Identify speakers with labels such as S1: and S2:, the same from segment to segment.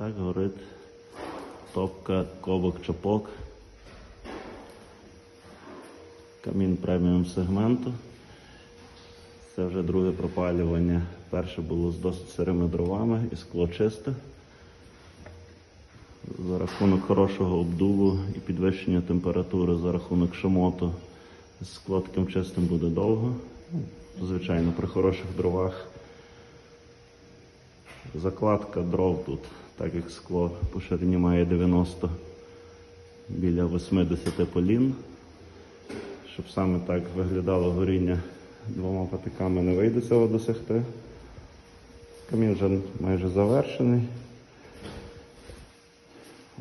S1: Так горить топка ковок чопок. Камін преміум сегменту. Це вже друге пропалювання. Перше було з досить сирими дровами і скло чисте. За рахунок хорошого обдуву і підвищення температури за рахунок шамоту скло таким чистим буде довго. Ну, Звичайно, при хороших дровах. Закладка дров тут, так як скло по ширині має 90 біля 80 полін. Щоб саме так виглядало горіння двома патиками, не вийде цього досягти. Камін вже майже завершений.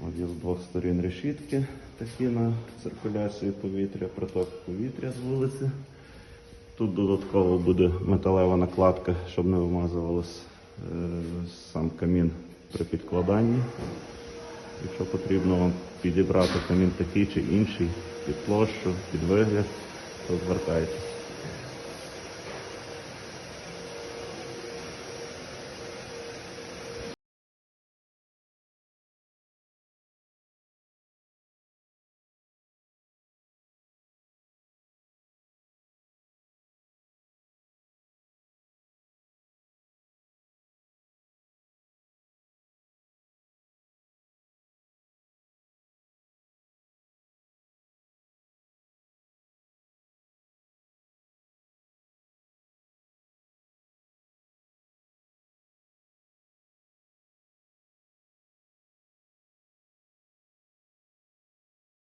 S1: От є з двох сторін решітки такі на циркуляцію повітря, приток повітря з вулиці. Тут додатково буде металева накладка, щоб не вимазувалось сам камін при підкладанні. Якщо потрібно вам підібрати камін такий чи інший під площу, під вигляд, то звертайтеся.